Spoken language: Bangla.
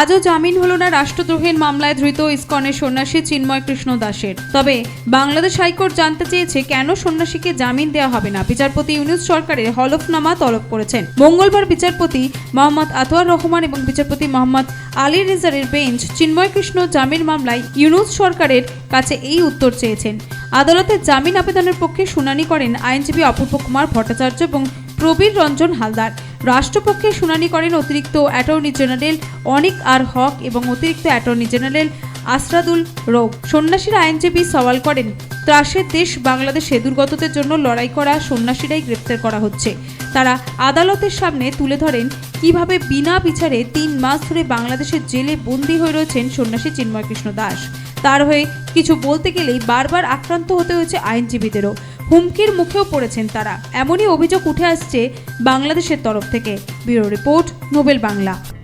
আজও জামিন হলো না রাষ্ট্রদ্রোহের মামলায় ধৃত ইস্কনের সন্ন্যাসী চিন্ময় কৃষ্ণ দাসের তবে বাংলাদেশ হাইকোর্ট জানতে চেয়েছে কেন সন্ন্যাসীকে জামিন দেওয়া হবে না। বিচারপতি ইউনুস সরকারের হলফনামা তলব করেছেন। মঙ্গলবার বিচারপতি মোহাম্মদ আতোয়ার রহমান এবং বিচারপতি মোহাম্মদ আলী রেজারের বেঞ্চ চিন্ময় কৃষ্ণ জামিন মামলায় ইউনুস সরকারের কাছে এই উত্তর চেয়েছেন। আদালতে জামিন আবেদনের পক্ষে শুনানি করেন আইনজীবী অপূর্ব কুমার ভট্টাচার্য এবং প্রবীর রঞ্জন হালদার। রাষ্ট্রপক্ষে শুনানি করেন অতিরিক্ত attorney general Anik R Haque এবং অতিরিক্ত অ্যাটর্নি জেনারেল আসরাদুল রৌফ। সন্ন্যাসীর আইনজীবী সওয়াল করেন, ত্রাসের দেশ বাংলাদেশে দুর্গতদের জন্য লড়াই করা সন্ন্যাসীরাই গ্রেপ্তার করা হচ্ছে। তারা আদালতের সামনে তুলে ধরেন কীভাবে বিনা বিচারে তিন মাস ধরে বাংলাদেশের জেলে বন্দী হয়ে রয়েছেন সন্ন্যাসী চিন্ময় কৃষ্ণ দাস। তার হয়ে কিছু বলতে গেলেই বারবার আক্রান্ত হতে হয়েছে আইনজীবীদেরও। হুমকির মুখেও পড়েছেন তারা। এমনই অভিযোগ উঠে আসছে বাংলাদেশের তরফ থেকে। Bureau report Nobel Bangla.